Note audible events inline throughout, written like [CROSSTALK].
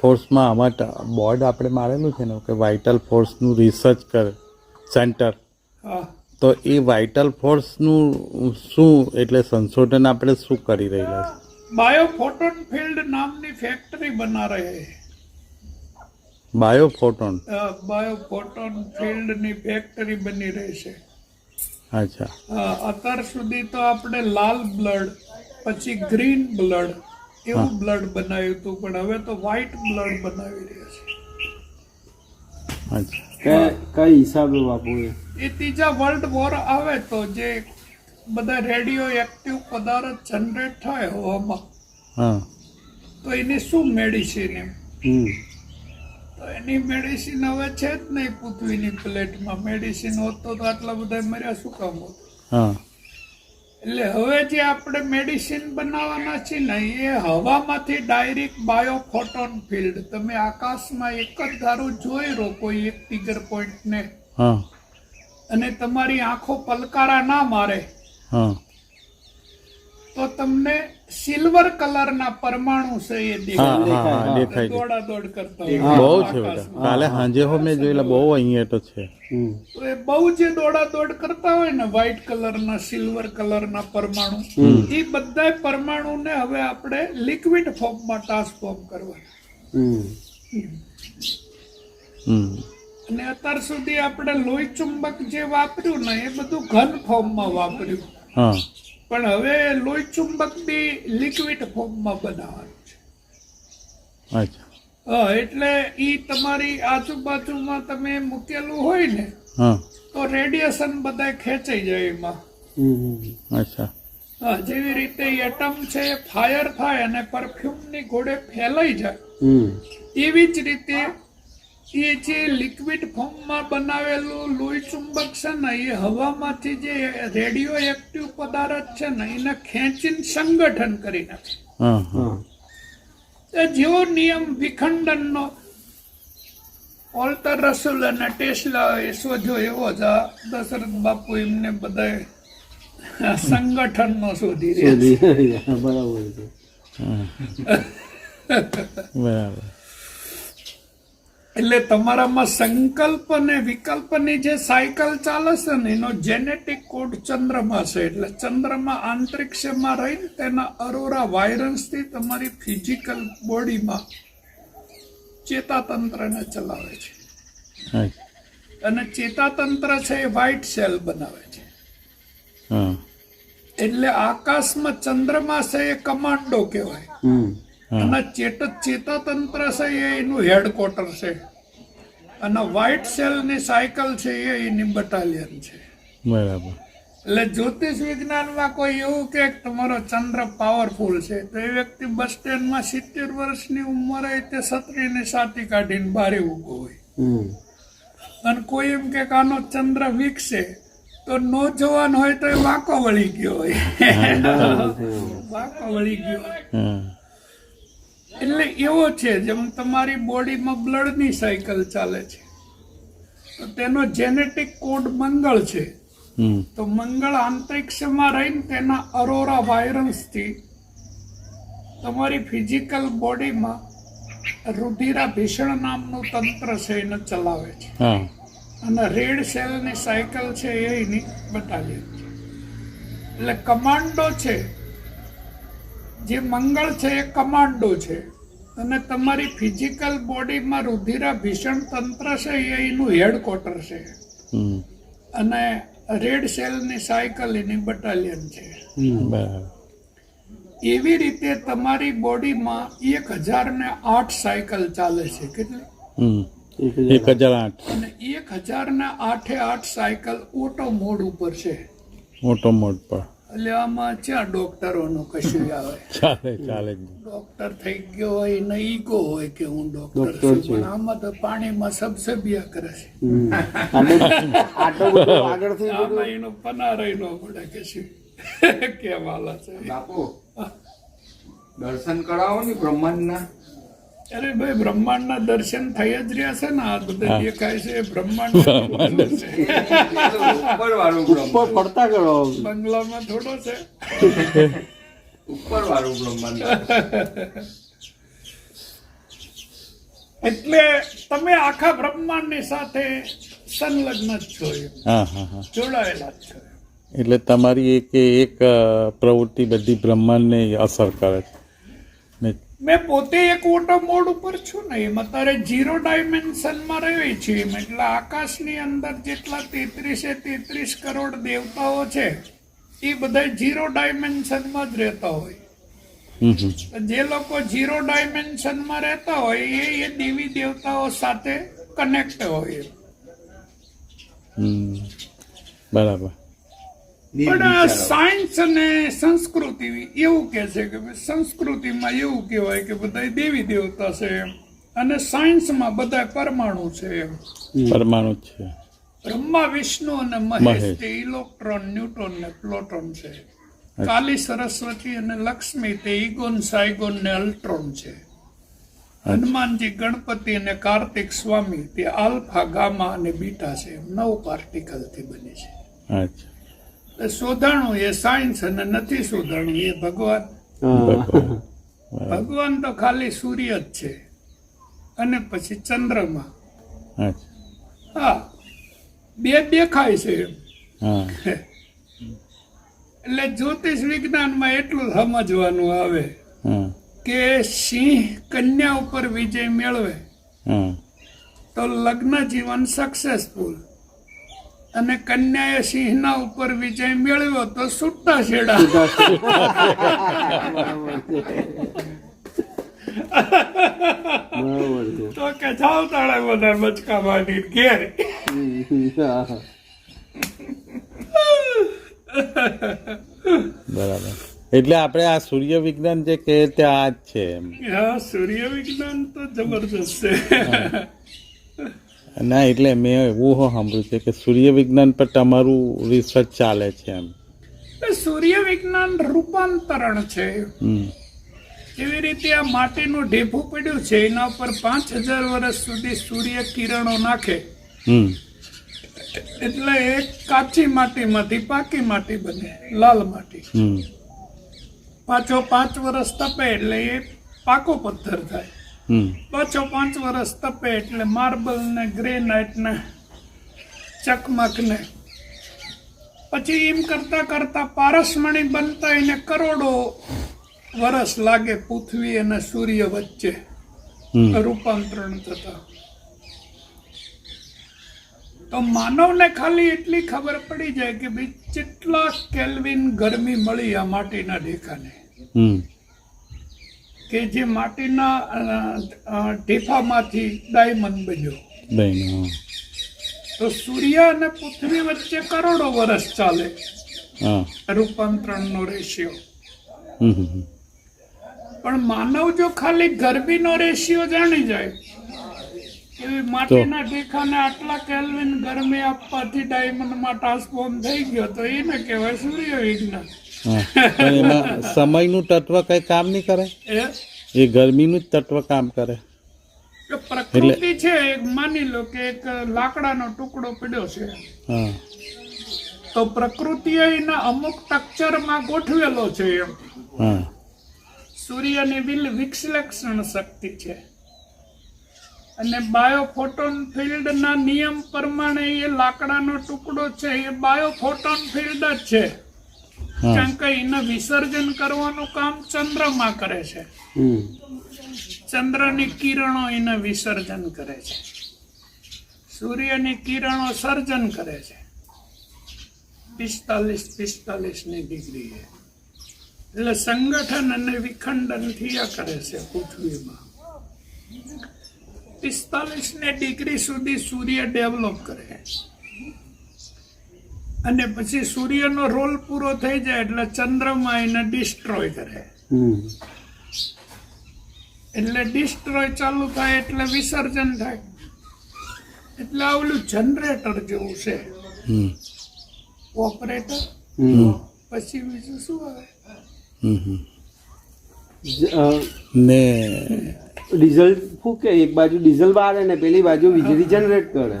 ફોર્સમાં આમાં બોર્ડ આપણે મારેલું છે ને કે વાઇટલ ફોર્સનું રિસર્ચ કરે સેન્ટર તો એ વાઇટલ ફોર્સનું શું એટલે સંશોધન આપણે શું કરી રહેલા છે? બાયોફોટોન ફિલ્ડ નામની ફેક્ટરી બના રહે. બાયોફોટોન બાયોફોટોન ફિલ્ડની ફેક્ટરી બની રહી છે. અચ્છા. અત્યાર સુધી તો આપણે લાલ બ્લડ પછી ગ્રીન બ્લડ એવું બ્લડ બનાવ્યું હતું પણ હવે તો વ્હાઇટ બ્લડ બનાવી રહ્યા છે. કઈ હિસાબે બાપુ એ? ત્રીજા વર્લ્ડ વોર આવે તો જે બધા રેડિયો એક્ટિવ પદાર્થ જનરેટ થાય હવામાં હા. તો એની શું મેડિસિન એમ? હમ. તો એની મેડિસિન હવે છે જ નહીં પૃથ્વીની પ્લેટમાં મેડિસિન હોત તો તો આટલા બધા મર્યા શું કામ હોત? હા. એટલે હવે જે આપણે મેડિસિન બનાવવાના છે ને એ હવામાંથી ડાયરેક્ટ બાયોફોટોન ફિલ્ડ તમે આકાશમાં એક જ ધારું જોઈ રહો કોઈ એક ટીગર પોઈન્ટને અને તમારી આંખો પલકારા ના મારે. તો તમને સિલ્વર કલરના પરમાણુ છે એ દેખાય. હા હા દેખાય છે. દોડા દોડ કરતા બહુ હોય. છે બધા. આકાશમાં. કાલે સાંજે હો મેં જોયેલા બહુ અહીંયા તો છે. તો એ બહુ જે દોડા દોડ કરતા હોય ને વ્હાઇટ કલરના સિલ્વર કલરના પરમાણુ એ બધા પરમાણુને હવે આપણે લિક્વિડ ફોર્મમાં ટ્રાન્સફોર્મ કરવા હમ. હમ. અને અત્યાર સુધી આપણે લોહી ચુંબક જે વાપર્યું ને એ બધું ઘન ફોર્મમાં વાપર્યું. હા. પણ હવે લોહી ચુંબક બી લિક્વિડ ફોર્મમાં બનાવવાનું છે. અચ્છા. એટલે ઈ તમારી આજુબાજુમાં તમે મૂકેલું હોય ને તો રેડિયેશન બધા ખેંચાઈ જાય એમાં. અચ્છા. હા જેવી રીતે એટમ છે એ ફાયર થાય અને પરફ્યુમની ઘોડે ફેલાઈ જાય. એવી જ રીતે એ જે લિક્વિડ ફોર્મમાં બનાવેલું લોહી ચુંબક છે ને એ હવામાંથી જે રેડિયો એક્ટિવ પદાર્થ છે ને એને ખેંચીને સંગઠન કરી નાખે. હા હા. હા. એ જેવો નિયમ વિખંડનનો ઓલ્ટર રસુલ અને ટેસ્લા એ શોધ્યો એવો જ દશરથ બાપુ એમને બધા સંગઠનનો શોધી રહ્યા બરાબર બરાબર. એટલે તમારામાં સંકલ્પ અને વિકલ્પની જે સાયકલ ચાલે છે ને એનો જેનેટિક કોડ ચંદ્રમાં છે. એટલે ચંદ્રમાં આંતરિક્ષમાં રહીને તેના અરોરા વાયરસથી તમારી ફિઝિકલ બોડીમાં ચેતાતંત્રને ચલાવે છે. અને ચેતાતંત્ર છે એ વ્હાઇટ સેલ બનાવે છે. હા. એટલે આકાશમાં ચંદ્રમા છે એ કમાન્ડો કહેવાય. હમ. અને ચેત ચેતાતંત્ર છે એ એનું હેડક્વાર્ટર છે. અને વ્હાઇટ સેલની સાયકલ છે એ એની બટાલિયન છે. બરાબર. એટલે જ્યોતિષ વિજ્ઞાનમાં કોઈ એવું કે તમારો ચંદ્ર પાવરફુલ છે તો એ વ્યક્તિ બસ સ્ટેન્ડમાં સિત્તેર વર્ષની ઉંમરે તે છત્રીની સાતી કાઢીને બારે ઊભો હોય. હમ. અને કોઈ એમ કે આનો ચંદ્ર વિકસે તો નો જોવાન હોય તો એ વાંકો વળી ગયો હોય. વાંકો વળી ગયો હોય. એટલે એવો છે જેમ તમારી બોડીમાં બ્લડની સાયકલ ચાલે છે. તો તેનો જેનેટિક કોડ મંગળ છે. તો મંગળ અંતરિક્ષમાં રહીને તેના અરોરા વાયરસથી તમારી ફિઝિકલ બોડીમાં રુધિરા ભીષણ નામનું તંત્ર છે એને ચલાવે છે. અને રેડ સેલની સાયકલ છે એની બટાલિયન છે. એટલે કમાન્ડો છે જે મંગળ છે એ કમાન્ડો છે. અને તમારી ફિઝિકલ બોડીમાં રુધિરા ભીષણ તંત્ર છે એ એનું હેડક્વાર્ટર છે. અને રેડ સેલની સાયકલ એની બટાલિયન છે. એવી રીતે તમારી બોડીમાં એક હજાર ને આઠ સાયકલ ચાલે છે. કેટલી? એક હજાર આઠ. અને એક હજાર ને આઠે આઠ સાયકલ ઓટો મોડ ઉપર છે. ઓટો મોડ પર. એટલે આમાં ક્યાં ડોક્ટરોનું કશું આવે? ચાલે ચાલે. ડોક્ટર થઈ ગયો હોય ને ઈગો હોય કે હું ડોક્ટર છું પણ આમાં તો પાણીમાં સબસબિયા કરે છે. [LAUGHS] આમાં એનું પનારાય ન પડે કે શું? [LAUGHS] કેમ હાલે છે? બાપુ દર્શન કરાવો ને બ્રહ્માંડના. અરે ભાઈ બ્રહ્માંડના દર્શન થઈ જ રહ્યા છે ને આ બધા દેખાય છે [LAUGHS] બ્રહ્માંડ ઉપર વાળું ઉપર બ્રહ્માંડ. પડતા કરો બંગલામાં થોડો છે. ઉપર વાળું બ્રહ્માંડ. એટલે તમે આખા બ્રહ્માંડની સાથે સંલગ્ન જ છો જોડાયેલા જ છો એટલે તમારી એક એક પ્રવૃત્તિ બધી બ્રહ્માંડને અસર કરે છે. મેં પોતે એક ઓટો મોડ ઉપર છું ને એમ અત્યારે ઝીરો ડાયમેન્શનમાં રહી છીએ એમ એટલે આકાશની અંદર જેટલા તેત્રીસે તેત્રીસ કરોડ દેવતાઓ છે એ બધા જીરો ડાયમેન્શનમાં જ રહેતા હોય. જે લોકો જીરો ડાયમેન્શનમાં રહેતા હોય એ એ દેવી દેવતાઓ સાથે કનેક્ટ હોય. હમ. બરાબર. પણ સાયન્સ અને સંસ્કૃતિ એવું કે છે કે સંસ્કૃતિમાં એવું કહેવાય કે બધા દેવી દેવતા છે એમ. અને સાયન્સમાં બધા પરમાણુ છે એમ. પરમાણુ છે. બ્રહ્મા વિષ્ણુ અને મહેશ. તે ઇલેક્ટ્રોન ન્યુટ્રોન ને પ્લોટોન છે. કાલી સરસ્વતી અને લક્ષ્મી તે ઇગોન સાયગોન ને અલ્ટ્રોન છે. હનુમાનજી ગણપતિ અને કાર્તિક સ્વામી તે આલ્ફા ગામા અને બીટા છે નવ પાર્ટિકલથી બની છે. અચ્છા. શોધાણું એ સાયન્સ અને નથી શોધાણું એ ભગવાન. ભગવાન. તો ખાલી સૂર્ય જ છે. અને પછી ચંદ્રમા. હા. બે દેખાય છે એટલે જ્યોતિષ વિજ્ઞાનમાં એટલું સમજવાનું આવે કે સિંહ કન્યા ઉપર વિજય મેળવે તો લગ્ન જીવન સક્સેસફુલ અને કન્યાએ સિંહના ઉપર વિજય મેળવ્યો તો છૂટા છેડા. તો કે જાવ તાળે બધા મચકા માંડી ઘેર. બરાબર. એટલે આપણે આ સૂર્ય વિજ્ઞાન જે કહે તે આ જ છે એમ. હા સૂર્ય વિજ્ઞાન તો જબરજસ્ત છે. ના એટલે મેં એવું સાંભળ્યું છે કે સૂર્ય વિજ્ઞાન પર તમારું રિસર્ચ ચાલે છે એમ. સૂર્ય વિજ્ઞાન રૂપાંતરણ છે. એવી રીતે આ માટીનું ઢેફું પડ્યું છે એના ઉપર પાંચ હજાર વર્ષ સુધી સૂર્ય કિરણો નાખે. એટલે એ કાચી માટીમાંથી પાકી માટી બને લાલ માટી. પાછો પાંચ વર્ષ તપે એટલે એ પાકો પથ્થર થાય. પાછો પાંચ વર્ષ તપે એટલે માર્બલ ને ગ્રેનાઇટ ને ચકમક ને. પછી એમ કરતા કરતા પારસમણી બનતા એને કરોડો વર્ષ લાગે પૃથ્વી અને સૂર્ય વચ્ચે રૂપાંતરણ થતા. તો માનવને ખાલી એટલી ખબર પડી જાય કે ભાઈ કેટલા કેલ્વિન ગરમી મળી આ માટીના ઢેકાને. હમ. કે જે માટીના ઢેફામાંથી ડાયમંડ બન્યો. તો સૂર્ય અને પૃથ્વી વચ્ચે કરોડો વર્ષ ચાલે. રૂપાંતરણનો રેશિયો. પણ માનવ જો ખાલી ગરમીનો રેશિયો જાણી જાય એવી માટીના ઢેખાને આટલા કેલ્વિન ગરમી આપવાથી ડાયમંડમાં ટ્રાન્સફોર્મ થઈ ગયો તો એને કહેવાય સૂર્ય વિજ્ઞાન એમાં સમયનું તત્વ કઈ કામ નહીં કરે? એ? ગરમીનું જ તત્વ કામ કરે. પ્રકૃતિ છે એક માની લો કે એક લાકડાનો ટુકડો પડ્યો છે. તો પ્રકૃતિ એના અમુક સ્ટ્રક્ચરમાં ગોઠવેલો છે એમ. સૂર્યની વિલ વિક્ષલક્ષણ શક્તિ છે. અને બાયોફોટોન ફિલ્ડના નિયમ પ્રમાણે એ લાકડાનો ટુકડો છે એ બાયોફોટોન ફિલ્ડ જ છે. કારણ કે એને વિસર્જન કરવાનું કામ ચંદ્રમાં કરે છે. ચંદ્રની કિરણો એને વિસર્જન કરે છે. સૂર્યની કિરણો સર્જન કરે છે. પિસ્તાલીસ પિસ્તાલીસની ડિગ્રીએ. એટલે સંગઠન અને વિખંડન થયા કરે છે પૃથ્વીમાં. પિસ્તાલીસ ને ડિગ્રી સુધી સૂર્ય ડેવલપ કરે. અને પછી સૂર્યનો રોલ પૂરો થઈ જાય એટલે ચંદ્રમાં એને ડિસ્ટ્રોય કરે. હમ. એટલે ડિસ્ટ્રોય ચાલુ થાય એટલે વિસર્જન થાય. એટલે આ ઓલું જનરેટર જેવું છે. હમ. ઓપરેટર પછી બીજું શું આવે? ને ડીઝલ ફૂકે એક બાજુ ડીઝલ બાળે ને પેલી બાજુ વીજળી જનરેટ કરે.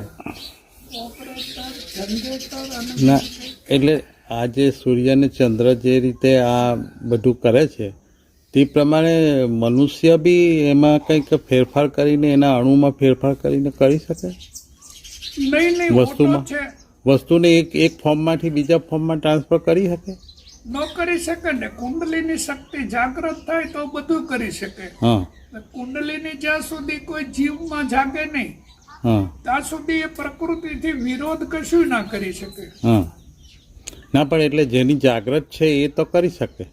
ના એટલે આ જે સૂર્ય અને ચંદ્ર જે રીતે આ બધું કરે છે તે પ્રમાણે મનુષ્ય બી એમાં કંઈક ફેરફાર કરીને એના અણુમાં ફેરફાર કરીને કરી શકે? વસ્તુમાં? વસ્તુને એક એક ફોર્મમાંથી બીજા ફોર્મમાં ટ્રાન્સફર કરી શકે? ન કરી શકે ને. કુંડલીની શક્તિ જાગૃત થાય તો બધું કરી શકે. હા. કુંડલીની જ્યાં સુધી કોઈ જીવમાં જાગે નહીં ત્યાં સુધી એ પ્રકૃતિથી વિરોધ કશું ના કરી શકે. ના પણ એટલે જેની જાગ્રત છે એ તો કરી શકે.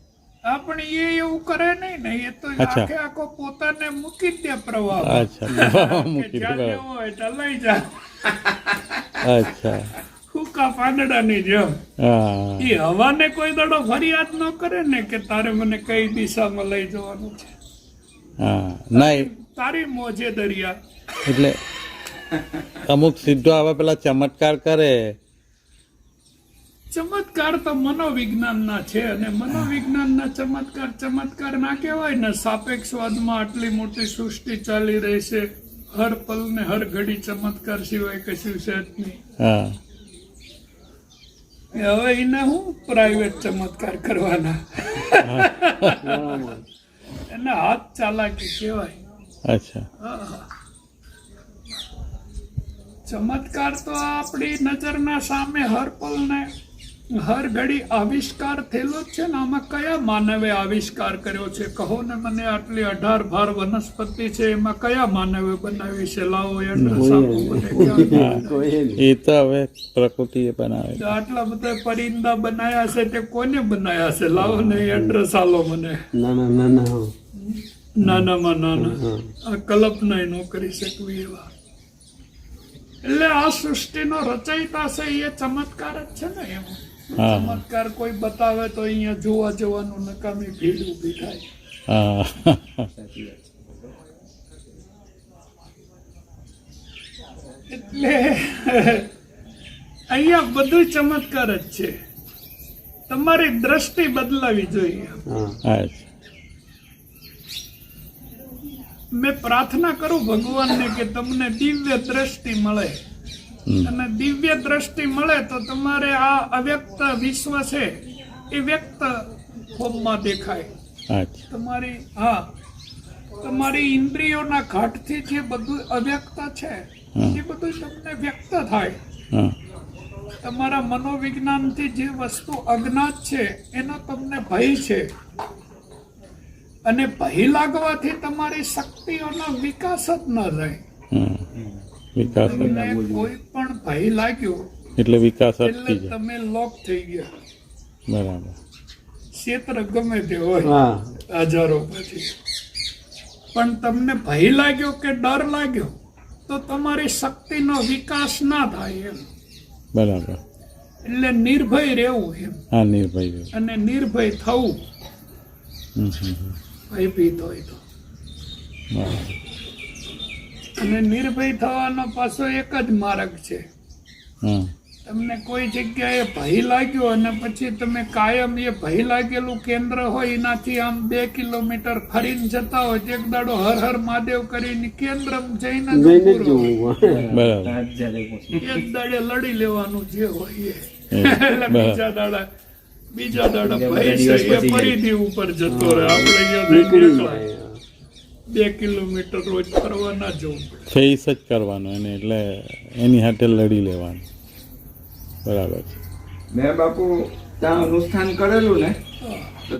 હા પણ એ એવું કરે નહીં ને એ તો આખે આખો પોતાને મૂકી દે પ્રવાહ. અચ્છા. [LAUGHS] મૂકી દે હોય તો લઈ જા. અચ્છા. હુકા પાંદડાની જેમ. એ હવાને કોઈ દડો ફરિયાદ ન કરે ને કે તારે મને કઈ દિશામાં લઈ જવાનું છે. હા. ના તારી મોજે દરિયા. એટલે અમુક સીધો આવા પેલા ચમત્કાર કરે. ચમત્કાર તો મનોવિજ્ઞાનના છે અને મનોવિજ્ઞાનના ચમત્કાર ચમત્કાર ના કહેવાય ને સાપેક્ષવાદમાં આટલી મોટી સૃષ્ટિ ચાલી રહી છે. હર પલ ને હર ઘડી ચમત્કાર સિવાય કશું છે જ નહીં. હા. એ હવે એને હું પ્રાઇવેટ ચમત્કાર કરવાના? એને હાથ ચાલાકી કહેવાય. અચ્છા. હા. ચમત્કાર તો આપણી નજરના સામે હર પલ ને હર ઘડી આવિષ્કાર થયેલો જ છે ને આમાં કયા માનવે આવિષ્કાર કર્યો છે? કહો ને મને આટલી અઢાર ભાર વનસ્પતિ છે એમાં કયા માનવે બનાવી છે? લાવો એડ્રેસ આપો મને ક્યાં? કોઈ નહીં. એ તો હવે પ્રકૃતિએ બનાવે આટલા બધા પરિંદા બનાયા છે તે કોને બનાયા છે? લાવો ને એડ્રેસ આલો મને. ના ના ના ના. નાનામાં નાના. આ કલ્પના ન કરી શકવી એવા. એટલે આ સૃષ્ટિનો રચયિતા છે એ ચમત્કાર જ છે ને એમ. ચમત્કાર કોઈ બતાવે તો અહીંયા જોવા જવાનું નકામી ભીડ ઊભી થાય. એટલે અહીંયા બધું ચમત્કાર જ છે. તમારી દ્રષ્ટિ બદલાવી જોઈએ. મેં પ્રાર્થના કરું ભગવાનને કે તમને દિવ્ય દ્રષ્ટિ મળે. અને દિવ્ય દ્રષ્ટિ મળે તો તમારે આ અવ્યક્ત વિશ્વ છે એ વ્યક્ત ફોર્મમાં દેખાય. તમારી હા. તમારી ઇન્દ્રિયોના ઘાટથી જે બધું અવ્યક્ત છે એ બધું તમને વ્યક્ત થાય. તમારા મનોવિજ્ઞાનથી જે વસ્તુ અજ્ઞાત છે એનો તમને ભય છે. અને ભય લાગવાથી તમારી શક્તિઓનો વિકાસ જ ન રહે. વિકાસ કોઈ પણ ભય લાગ્યો એટલે વિકાસ એટલે તમે લોક થઈ ગયા. બરાબર. ક્ષેત્ર ગમે તે હોય હજારો પછી. પણ તમને ભય લાગ્યો કે ડર લાગ્યો તો તમારી શક્તિનો વિકાસ ના થાય એમ. બરાબર. એટલે નિર્ભય રહેવું એમ. હા નિર્ભય અને નિર્ભય થવું. હમ હમ. હમ. ભયભીત હોય તો. અને નિર્ભય થવાનો પાછો એક જ માર્ગ છે. તમને કોઈ જગ્યાએ ભય લાગ્યો અને પછી તમે કાયમ એ ભય લાગેલું કેન્દ્ર હોય એનાથી આમ બે કિલોમીટર ફરીને જતા હોય એક દાડો હર હર મહાદેવ કરીને કેન્દ્ર જઈને એક દાડે લડી લેવાનું જે હોય એ. બીજા દાડા બીજા દાડા પૈસા એ ફરીથી ઉપર જતો રહે. આપણે અહીંયા જઈને નીકળી બે કિલોમીટર રોજ ફરવા ના જવું પડે ફેસ જ કરવાનો એને એટલે એની સાથે લડી લેવાનું. બરાબર છે. મેં બાપુ ત્યાં અનુષ્ઠાન કરેલું ને.